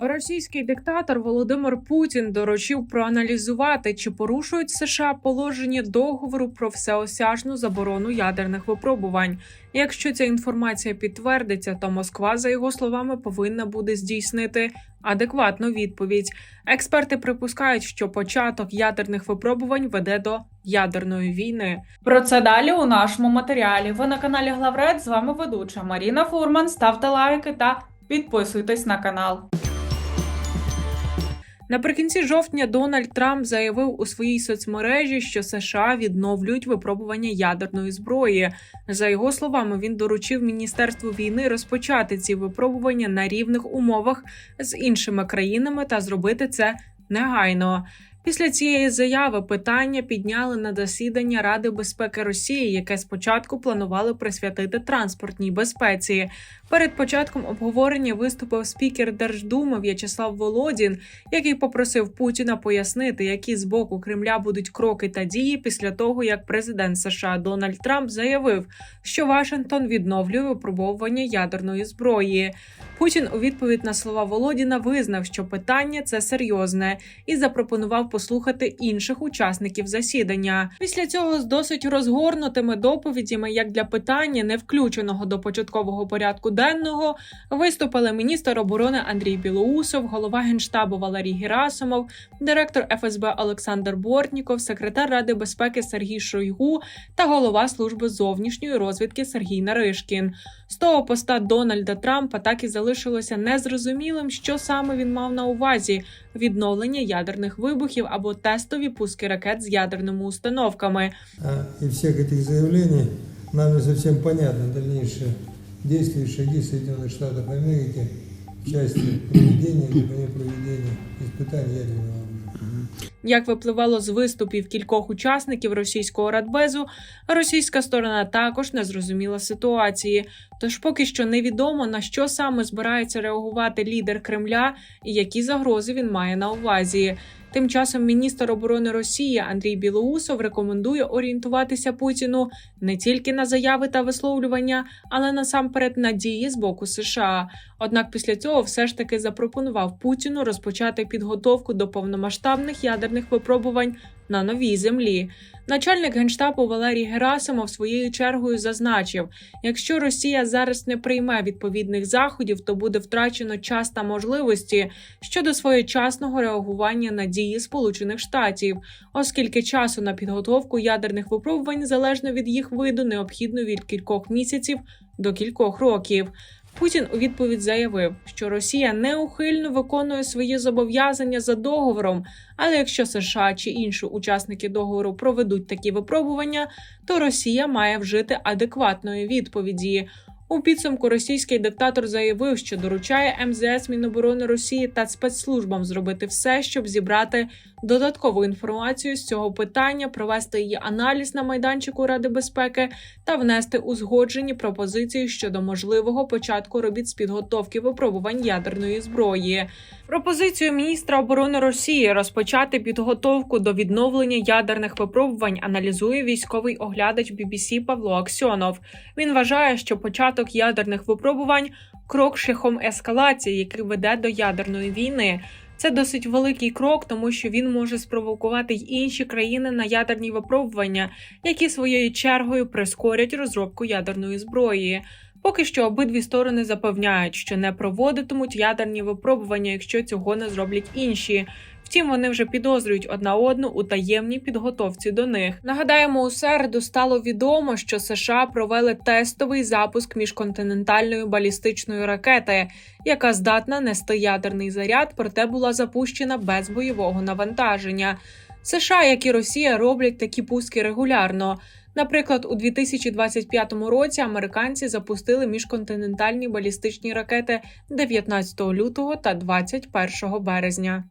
Російський диктатор Володимир Путін доручив проаналізувати, чи порушують США положення договору про всеосяжну заборону ядерних випробувань. Якщо ця інформація підтвердиться, то Москва, за його словами, повинна буде здійснити адекватну відповідь. Експерти припускають, що початок ядерних випробувань веде до ядерної війни. Про це далі у нашому матеріалі. Ви на каналі Главред. З вами ведуча Маріна Фурман. Ставте лайки та підписуйтесь на канал. Наприкінці жовтня Дональд Трамп заявив у своїй соцмережі, що США відновлюють випробування ядерної зброї. За його словами, він доручив міністерству війни розпочати ці випробування на рівних умовах з іншими країнами та зробити це негайно. Після цієї заяви питання підняли на засідання Ради безпеки Росії, яке спочатку планували присвятити транспортній безпеці. Перед початком обговорення виступив спікер Держдуми В'ячеслав Володін, який попросив Путіна пояснити, які з боку Кремля будуть кроки та дії після того, як президент США Дональд Трамп заявив, що Вашингтон відновлює випробовування ядерної зброї. Путін у відповідь на слова Володіна визнав, що питання це серйозне, і запропонував послухати інших учасників засідання. Після цього з досить розгорнутими доповідями, як для питання, не включеного до початкового порядку денного, виступили міністр оборони Андрій Білоусов, голова генштабу Валерій Герасимов, директор ФСБ Олександр Бортніков, секретар Ради безпеки Сергій Шойгу та голова служби зовнішньої розвідки Сергій Наришкін. З того поста Дональда Трампа так і залишилося незрозумілим, що саме він мав на увазі: відновлення ядерних вибухів або тестові пуски ракет з ядерними установками. А, И всех этих заявлений нам не совсем понятно дальнейшие действия и шаги Соединенных Штатов Америки в части проведения либо не проведения испытаний ядерного оружия. Як випливало з виступів кількох учасників російського радбезу, російська сторона також не зрозуміла ситуації. Тож поки що невідомо на що саме збирається реагувати лідер Кремля і які загрози він має на увазі. Тим часом міністр оборони Росії Андрій Білоусов рекомендує орієнтуватися Путіну не тільки на заяви та висловлювання, але насамперед на дії з боку США. Однак після цього все ж таки запропонував Путіну розпочати підготовку до повномасштабних ядерних випробувань на новій землі. Начальник генштабу Валерій Герасимов своєю чергою зазначив: якщо Росія зараз не прийме відповідних заходів, то буде втрачено час та можливості щодо своєчасного реагування на дії Сполучених Штатів, оскільки часу на підготовку ядерних випробувань залежно від їх виду необхідно від кількох місяців до кількох років. Путін у відповідь заявив, що Росія неухильно виконує свої зобов'язання за договором, але якщо США чи інші учасники договору проведуть такі випробування, то Росія має вжити адекватної відповіді. У підсумку російський диктатор заявив, що доручає МЗС Міноборони Росії та спецслужбам зробити все, щоб зібрати додаткову інформацію з цього питання, провести її аналіз на майданчику Ради безпеки та внести узгоджені пропозиції щодо можливого початку робіт з підготовки випробувань ядерної зброї. Пропозицію міністра оборони Росії розпочати підготовку до відновлення ядерних випробувань аналізує військовий оглядач BBC Павло Аксьонов. Він вважає, що початок ядерних випробувань крок шляхом ескалації, який веде до ядерної війни. Це досить великий крок, тому що він може спровокувати й інші країни на ядерні випробування, які своєю чергою прискорять розробку ядерної зброї. Поки що обидві сторони запевняють, що не проводитимуть ядерні випробування, якщо цього не зроблять інші. Втім, вони вже підозрюють одна одну у таємній підготовці до них. Нагадаємо, у середу стало відомо, що США провели тестовий запуск міжконтинентальної балістичної ракети, яка здатна нести ядерний заряд, проте була запущена без бойового навантаження. США, як і Росія, роблять такі пуски регулярно. Наприклад, у 2025 році американці запустили міжконтинентальні балістичні ракети 19 лютого та 21 березня.